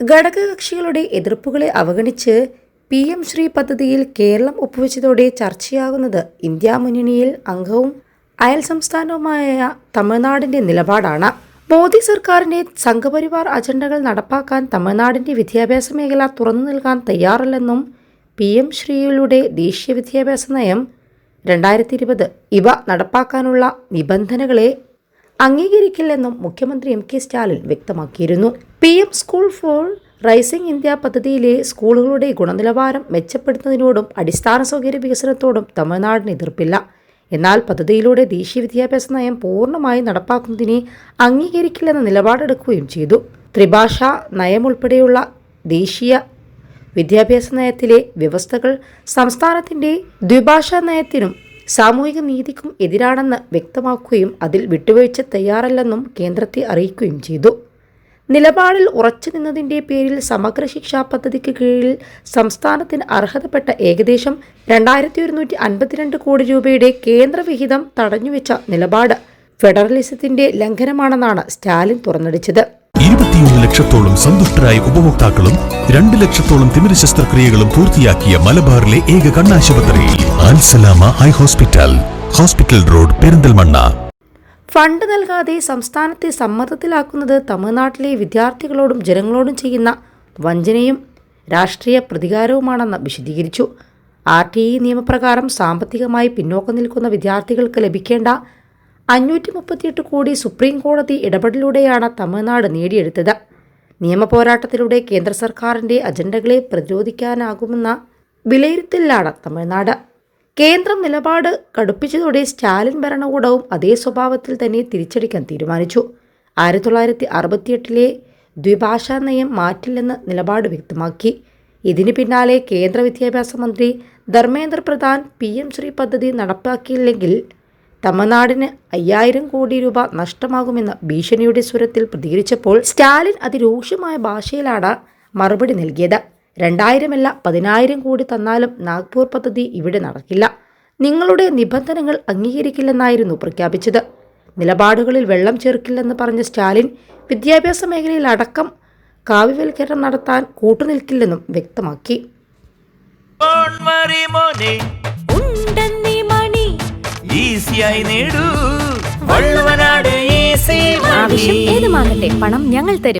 ഘടകകക്ഷികളുടെ എതിർപ്പുകളെ അവഗണിച്ച് P M Shri പദ്ധതിയിൽ Keralam ഒപ്പുവെച്ചതോടെ ചർച്ചയാകുന്നത് India മുന്നണിയിൽ അംഗവും അയൽ സംസ്ഥാനവുമായ തമിഴ്നാടിന്റെ നിലപാടാണ്. മോദി സർക്കാരിന്റെ സംഘപരിവാർ അജണ്ടകൾ നടപ്പാക്കാൻ തമിഴ്നാടിന്റെ വിദ്യാഭ്യാസ മേഖല തുറന്നു നൽകാൻ തയ്യാറല്ലെന്നും പി എം ശ്രീയിലൂടെ ദേശീയ വിദ്യാഭ്യാസ നയം രണ്ടായിരത്തി ഇരുപത് ഇവ നടപ്പാക്കാനുള്ള നിബന്ധനകളെ അംഗീകരിക്കില്ലെന്നും മുഖ്യമന്ത്രി എം കെ സ്റ്റാലിൻ വ്യക്തമാക്കിയിരുന്നു. P M school for rising India പദ്ധതിയിലെ സ്കൂളുകളുടെ ഗുണനിലവാരം മെച്ചപ്പെടുത്തുന്നതിനോടും അടിസ്ഥാന സൗകര്യ വികസനത്തോടും തമിഴ്നാടിന് എതിർപ്പില്ല. എന്നാൽ പദ്ധതിയിലൂടെ ദേശീയ വിദ്യാഭ്യാസ നയം പൂർണമായി നടപ്പാക്കുന്നതിനെ അംഗീകരിക്കില്ലെന്ന നിലപാടെടുക്കുകയും ചെയ്തു. ത്രിഭാഷ നയമുൾപ്പെടെയുള്ള ദേശീയ വിദ്യാഭ്യാസ നയത്തിലെ വ്യവസ്ഥകൾ സംസ്ഥാനത്തിന്റെ ദ്വിഭാഷാ നയത്തിനും സാമൂഹിക നീതിക്കും എതിരാണെന്ന് വ്യക്തമാക്കുകയും അതിൽ വിട്ടുവീഴ്ച തയ്യാറല്ലെന്നും കേന്ദ്രത്തെ അറിയിക്കുകയും ചെയ്തു. നിലപാടിൽ ഉറച്ചു നിന്നതിന്റെ പേരിൽ സമഗ്ര ശിക്ഷാ പദ്ധതിക്ക് കീഴിൽ സംസ്ഥാനത്തിന് അർഹതപ്പെട്ട ഏകദേശം രണ്ടായിരത്തി ഒരുന്നൂറ്റി അൻപത്തിരണ്ട് കോടി രൂപയുടെ കേന്ദ്രവിഹിതം തടഞ്ഞുവെച്ച നിലപാട് ഫെഡറലിസത്തിന്റെ ലംഘനമാണെന്നാണ് സ്റ്റാലിൻ തുറന്നടിച്ചത്. ഇരുപത്തിയൊന്ന് ലക്ഷത്തോളം സന്തുഷ്ടരായ ഉപഭോക്താക്കളും രണ്ട് ലക്ഷത്തോളം തിമിര ശസ്ത്രക്രിയകളും പൂർത്തിയാക്കിയ മലബാറിലെ ഏക കണ്ണാശുപത്രി Alsalama eye hospital hospital road Perinthalmanna. Fund നൽകാതെ സംസ്ഥാനത്തെ സമ്മർദ്ദത്തിലാക്കുന്നത് തമിഴ്നാട്ടിലെ വിദ്യാർത്ഥികളോടും ജനങ്ങളോടും ചെയ്യുന്ന വഞ്ചനയും രാഷ്ട്രീയ പ്രതികാരവുമാണെന്ന് വിശദീകരിച്ചു. ആർ ടി ഇ നിയമപ്രകാരം സാമ്പത്തികമായി പിന്നോക്കം നിൽക്കുന്ന വിദ്യാർത്ഥികൾക്ക് ലഭിക്കേണ്ട അഞ്ഞൂറ്റി മുപ്പത്തിയെട്ട് കോടി സുപ്രീം കോടതി ഇടപെടലിലൂടെയാണ് തമിഴ്നാട് നേടിയെടുത്തത്. നിയമപോരാട്ടത്തിലൂടെ കേന്ദ്ര സർക്കാരിന്റെ അജണ്ടകളെ പ്രതിരോധിക്കാനാകുമെന്ന വിലയിരുത്തലിലാണ് തമിഴ്നാട്. കേന്ദ്രം നിലപാട് കടുപ്പിച്ചതോടെ സ്റ്റാലിൻ ഭരണകൂടവും അതേ സ്വഭാവത്തിൽ തന്നെ തിരിച്ചടിക്കാൻ തീരുമാനിച്ചു. ആയിരത്തി തൊള്ളായിരത്തി അറുപത്തിയെട്ടിലെ ദ്വിഭാഷാ നയം മാറ്റില്ലെന്ന് നിലപാട് വ്യക്തമാക്കി. ഇതിന് പിന്നാലെ കേന്ദ്ര വിദ്യാഭ്യാസ മന്ത്രി ധർമ്മേന്ദ്ര പ്രധാൻ പി എം ശ്രീ പദ്ധതി നടപ്പാക്കിയില്ലെങ്കിൽ തമിഴ്നാടിന് അയ്യായിരം കോടി രൂപ നഷ്ടമാകുമെന്ന ഭീഷണിയുടെ സ്വരത്തിൽ പ്രതികരിച്ചപ്പോൾ സ്റ്റാലിൻ അതിരൂക്ഷമായ ഭാഷയിലാണ് മറുപടി നൽകിയത്. രണ്ടായിരമല്ല പതിനായിരം കോടി തന്നാലും നാഗ്പൂർ പദ്ധതി ഇവിടെ നടക്കില്ല. നിങ്ങളുടെ നിബന്ധനകൾ അംഗീകരിക്കില്ലെന്നായിരുന്നു പ്രഖ്യാപിച്ചത്. നിലപാടുകളിൽ വെള്ളം ചേർക്കില്ലെന്ന് പറഞ്ഞ സ്റ്റാലിൻ വിദ്യാഭ്യാസ മേഖലയിൽ അടക്കം കാവ്യവൽക്കരണം നടത്താൻ കൂട്ടുനിൽക്കില്ലെന്നും വ്യക്തമാക്കി. ഈസിയായി നേടൂ. വള്ളുവനാട് ആവശ്യം ഏതുമാകട്ടെ പണം ഞങ്ങൾ തരും.